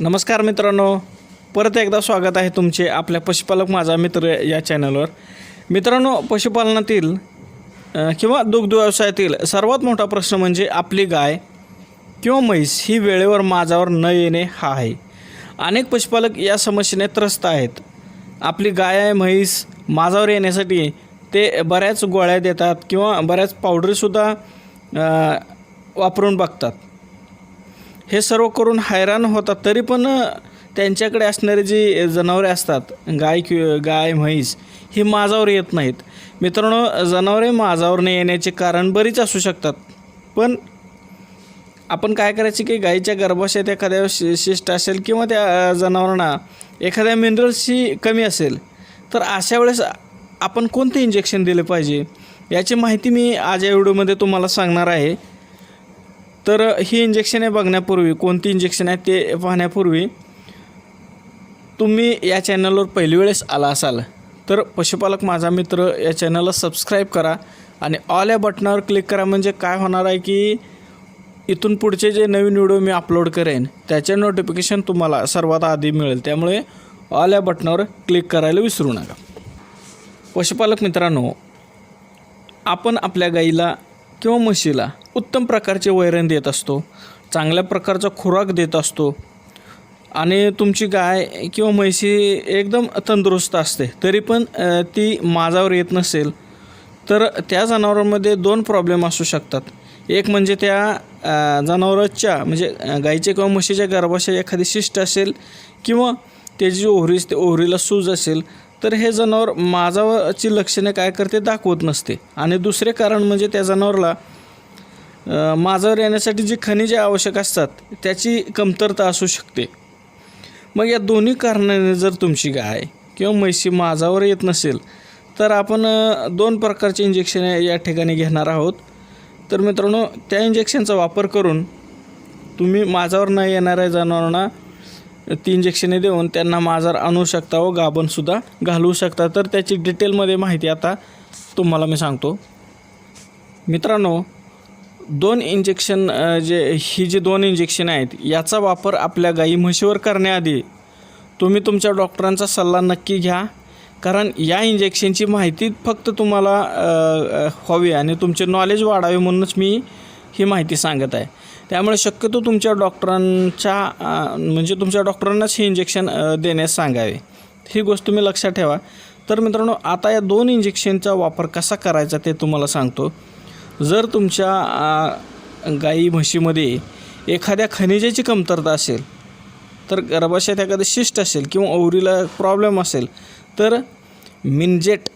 नमस्कार मित्रांनो. परत एकदा स्वागत आहे तुमचे आपल्या पशुपालक माझा मित्र या चॅनलवर. मित्रांनो पशुपालनातील किंवा दुग्ध व्यवसायातील सर्वात मोठा प्रश्न म्हणजे आपली गाय किंवा म्हैस ही वेळेवर माझावर न येणे हा आहे. अनेक पशुपालक या समस्येने त्रस्त आहेत. आपली गाय आहे म्हैस माझावर येण्यासाठी ते बऱ्याच गोळ्या देतात किंवा बऱ्याच पावडरीसुद्धा वापरून बघतात. हे सर्व करून हैराण होतात तरी पण त्यांच्याकडे असणारी जी जनावरे असतात गाय कि गाय म्हैस ही माझावर येत नाहीत. मित्रांनो जनावरे माझावर न येण्याचे कारण बरीच असू शकतात. पण आपण काय करायचे की गाईच्या गर्भाशयात एखाद्या शि शिष्ट असेल किंवा त्या जनावरांना एखाद्या मिनरल्सची कमी असेल तर अशा वेळेस आपण कोणते इंजेक्शन दिले पाहिजे? याची माहिती मी आज या व्हिडिओमध्ये तुम्हाला सांगणार आहे. तर ही इंजेक्शन आहे बघण्यापूर्वी. कोणती इंजेक्शन आहे ते पाहण्यापूर्वी तुम्ही या चॅनलवर पहिली वेळेस आला असाल तर पशुपालक माझा मित्र या चॅनलला सबस्क्राईब करा आणि ऑल या बटनावर क्लिक करा म्हणजे काय होणार आहे की इथून पुढचे जे नवीन व्हिडिओ मी अपलोड करेन त्याचे नोटिफिकेशन तुम्हाला सर्वात आधी मिळेल. त्यामुळे ऑल या बटनावर क्लिक करायला विसरू नका. पशुपालक मित्रांनो आपण आपल्या गाईला किंवा म्हशीला उत्तम प्रकारचे वैरण देत असतो चांगल्या प्रकारचा खुराक देत असतो आणि तुमची गाय किंवा म्हैशी एकदम तंदुरुस्त असते तरी पण ती माझावर येत नसेल तर त्या जनावरांमध्ये दोन प्रॉब्लेम असू शकतात. एक म्हणजे त्या जनावरांच्या जनावराच्या म्हणजे गाईचे किंवा म्हशीच्या गर्भाशय एखादी शिष्ट असेल किंवा त्याची जी ओहरी असते ओहरीला सूज असेल तर हे जनावर माझावरची लक्षणे काय करते दाखवत नसते. आणि दुसरे कारण म्हणजे त्या जनावरला अ, माझावर येण्यासाठी जी खनिजे आवश्यक असतात त्याची कमतरता असू शकते. मग या दोन्ही कारणाने जर तुमची गाय किंवा म्हैशी माझावर येत नसेल तर आपण दोन प्रकारचे इंजेक्शन या ठिकाणी घेणार आहोत. तर मित्रांनो त्या इंजेक्शनचा वापर करून तुम्ही माझावर न येणाऱ्या जनावरांना ती इंजेक्शने देऊन त्यांना माजार आणू शकता व गाभणसुद्धा घालवू शकता. तर त्याची डिटेलमध्ये माहिती आता तुम्हाला मी सांगतो. मित्रांनो दोन इंजेक्शन जे ही जी दोन इंजेक्शन आहेत याचा वापर आपल्या गाई म्हशीवर करण्याआधी तुम्ही तुमच्या डॉक्टरांचा सल्ला नक्की घ्या. कारण या इंजेक्शनची माहिती फक्त तुम्हाला अ, हवी आणि तुमचे नॉलेज वाढावे म्हणूनच मी ही माहिती सांगत आहे. त्यामुळे शक्यतो तुमच्या डॉक्टरांच्या म्हणजे तुमच्या डॉक्टरांनाच हे इंजेक्शन देण्यास सांगावे. ही गोष्ट तुम्ही लक्षात ठेवा. तर मित्रांनो आता या दोन इंजेक्शनचा वापर कसा करायचा ते तुम्हाला सांगतो. जर तुमच्या गाई म्हशीमध्ये एखाद्या खनिजाची कमतरता असेल तर गर्भाशयात एखादं शिष्ट असेल किंवा ओवरीला प्रॉब्लेम असेल तर मिनजेट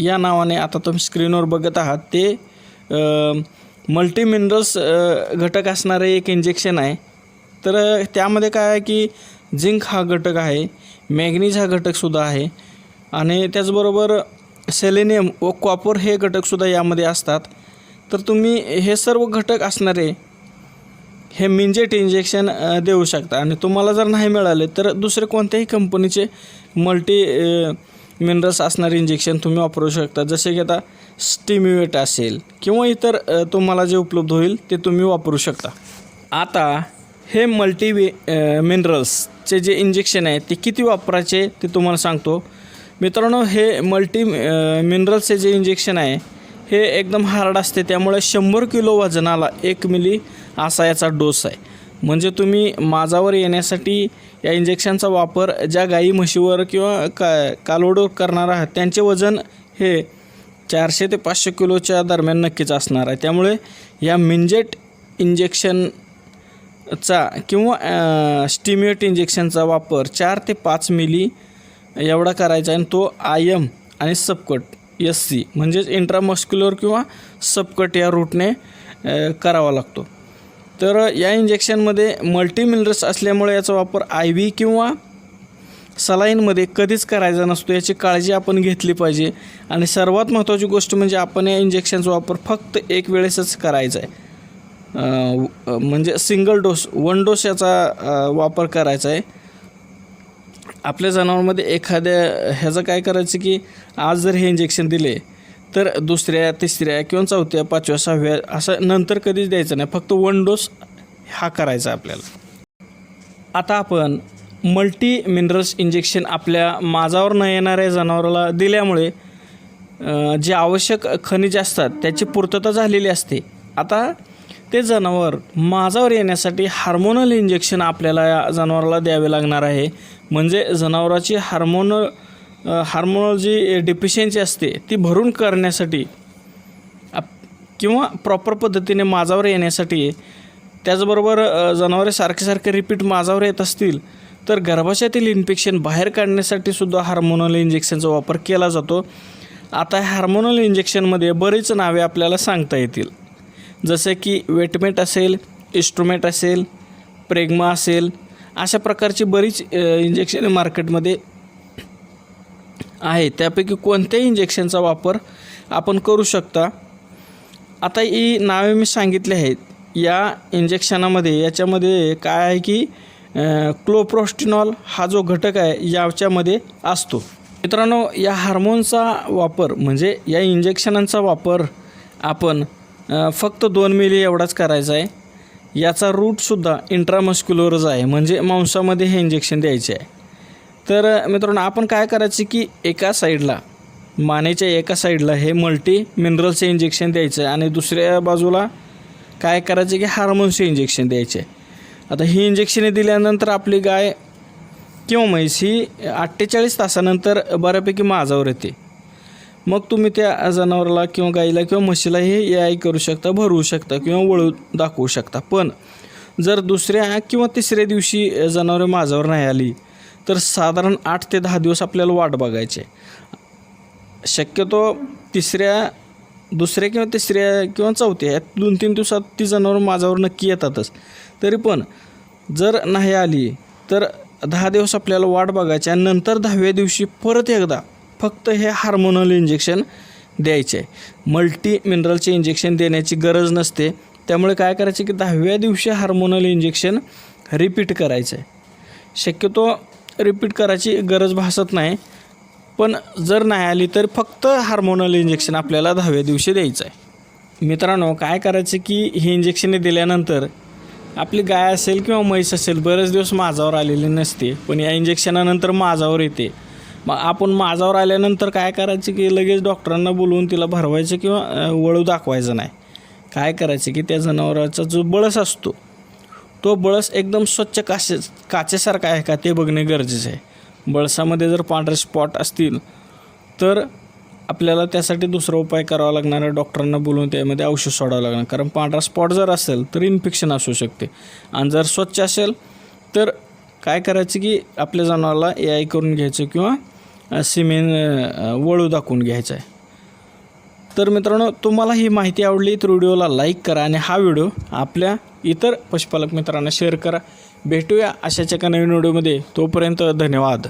या नावाने आता तुम्ही स्क्रीनवर बघत आहात ते मल्टी मिनरल्स घटक असणारे एक इंजेक्शन आहे. तर त्यामध्ये काय आहे की झिंक हा घटक आहे मॅग्नीज हा घटकसुद्धा आहे आणि त्याचबरोबर सेलेनियम व कॉपर हे घटकसुद्धा यामध्ये असतात. तर तुम्ही हे सर्व घटक असणारे हे मिंजेट इंजेक्शन देऊ शकता. आणि तुम्हाला जर नाही मिळाले तर दुसरे कोणत्याही कंपनीचे मल्टी मिनरल्स असणारे इंजेक्शन तुम्ही वापरू शकता. जसे की आता स्टिम्युएट असेल किंवा इतर तुम्हाला जे उपलब्ध होईल ते तुम्ही वापरू शकता. आता हे मल्टी मिनरल्सचे जे इंजेक्शन आहे ते किती वापरायचे ते तुम्हाला सांगतो. मित्रांनो हे मल्टी मिनरल्सचे जे इंजेक्शन आहे हे एकदम हार्ड असते त्यामुळे शंभर किलो वजनाला एक मिली असा याचा डोस आहे. म्हणजे तुम्ही माझावर येण्यासाठी या इंजेक्शनचा वापर ज्या गाई म्हशीवर किंवा का कालवडवर करणार आहात त्यांचे वजन हे चारशे ते पाचशे किलोच्या दरम्यान नक्कीच असणार आहे. त्यामुळे या मिंजेट इंजेक्शनचा किंवा स्टिम्युएट इंजेक्शनचा वापर चार ते पाच मिली एवढा करायचा आहे आणि तो आय एम आणि सबकट एस सी म्हणजेच इंट्रामस्क्युलर किंवा सबकट या रूटने करावा लागतो. तर या इंजेक्शनमध्ये मल्टीमिनरल्स असल्यामुळे याचा वापर आय व्ही किंवा सलाईनमध्ये कधीच करायचा नसतो याची काळजी आपण घेतली पाहिजे. आणि सर्वात महत्त्वाची गोष्ट म्हणजे आपण या इंजेक्शनचा वापर फक्त एक वेळेसच करायचा आहे. म्हणजे सिंगल डोस वन डोस याचा वापर करायचा आहे. आपल्या जनावरांमध्ये एखाद्या ह्याचं काय करायचं की आज जर हे इंजेक्शन दिले तर दुसऱ्या तिसऱ्या किंवा चौथ्या पाचव्या सहाव्या असं नंतर कधीच द्यायचं नाही. फक्त वन डोस हा करायचा आपल्याला. आता आपण मल्टी मिनरल्स इंजेक्शन आपल्या माझावर न येणाऱ्या जनावराला दिल्यामुळे जे आवश्यक खनिज असतात त्याची पूर्तता झालेली असते. आता ते जनावर माझावर येण्यासाठी हार्मोनल इंजेक्शन आपल्याला या जनावराला द्यावे लागणार आहे. म्हणजे जनावराची हार्मोनल हार्मोनल जी डिफिशियन्सी असते ती भरून करण्यासाठी आप किंवा प्रॉपर पद्धतीने माझावर येण्यासाठी त्याचबरोबर जनावरे सारखे सारखे रिपीट माझावर येत असतील तर गर्भाशयातील इन्फेक्शन बाहेर काढण्यासाठी सुद्धा हार्मोनल इंजेक्शनचा वापर केला जातो. आता हार्मोनल इंजेक्शनमध्ये बरीच नावे आपल्याला सांगता येतील. जसे की वेटमेट असेल इस्ट्रुमेट असेल प्रेग्मा असेल अशा प्रकारची बरीच इंजेक्शन मार्केटमध्ये आहे. त्यापैकी कोणत्याही इंजेक्शनचा वापर आपण करू शकता. आता ही नावे मी सांगितली आहेत. या इंजेक्शनामध्ये याच्यामध्ये काय आहे की क्लोप्रोस्टिनॉल हा जो घटक आहे याच्यामध्ये असतो. मित्रांनो या हार्मोनचा वापर म्हणजे या इंजेक्शनांचा वापर आपण फक्त दोन मिली एवढाच करायचा आहे. याचा रूटसुद्धा इंट्रामस्क्युलरच आहे. म्हणजे मांसामध्ये हे इंजेक्शन द्यायचे आहे. तर मित्रांनो आपण काय करायचं की एका साईडला मानेच्या एका साईडला हे मल्टी मिनरलचे इंजेक्शन द्यायचं आहे. आणि दुसऱ्या बाजूला काय करायचं की हार्मोन्सचे इंजेक्शन द्यायचे आता ही इंजेक्शने दिल्यानंतर आपली गाय किंवा म्हैस ही अठ्ठेचाळीस तासानंतर बऱ्यापैकी माझावर येते. मग तुम्ही त्या जनावराला किंवा गाईला किंवा म्हशीला हे याय करू शकता भरवू शकता किंवा वळू दाखवू शकता पण जर दुसऱ्या किंवा तिसऱ्या दिवशी जनावरे माझ्यावर नाही आली तर साधारण आठ ते दहा दिवस आपल्याला वाट बघायची आहे. शक्यतो तिसऱ्या दुसऱ्या किंवा तिसऱ्या किंवा चौथ्या या दोन तीन दिवसात ती जनावरं माझ्यावर नक्की येतातच तरी पण जर नाही आली तर दहा दिवस आपल्याला वाट बघायची आणि नंतर दहाव्या दिवशी परत एकदा फक्त हे हार्मोनल इंजेक्शन द्यायचे. आहे मल्टी मिनरलचे इंजेक्शन देण्याची गरज नसते. त्यामुळे काय करायचे की दहाव्या दिवशी हार्मोनल इंजेक्शन रिपीट करायचं. आहे शक्यतो रिपीट करायची गरज भासत नाही. पण जर नाही आली तर फक्त हार्मोनल इंजेक्शन आपल्याला दहाव्या दिवशी द्यायचं आहे. मित्रांनो काय करायचं की ही इंजेक्शने दिल्यानंतर आपली गाय असेल किंवा म्हैस असेल बरेच दिवस माझावर आलेली नसते. पण या इंजेक्शनानंतर माझावर येते. मग आपण माझावर आल्यानंतर काय करायचं की लगेच डॉक्टरांना बोलवून तिला भरवायचं किंवा वळू दाखवायचं नाही. काय करायचं की त्या जनावराचा जो बळस असतो तो बळस एकदम स्वच्छ काचे काचेसारखा आहे का ते बघणे गरजेचं आहे. बळसामध्ये जर पांढरे स्पॉट असतील तर आपल्याला त्यासाठी दुसरा उपाय करावा लागणार आहे डॉक्टरांना बोलवून त्यामध्ये औषध सोडावं लागणार. कारण पांढरा स्पॉट जर असेल तर इन्फेक्शन असू शकते. आणि जर स्वच्छ असेल तर काय करायचं की आपल्या जनावराला ए आय करून घ्यायचं किंवा सिमेंट वळू दाखवून घ्यायचं आहे. तर मित्रांनो तुम्हाला ही माहिती आवडली तर व्हिडिओला लाईक करा आणि हा व्हिडिओ आपल्या इतर पशुपालक मित्रांना शेअर करा. भेटूया अशाच एका नवीन व्हिडिओमध्ये. तोपर्यंत धन्यवाद.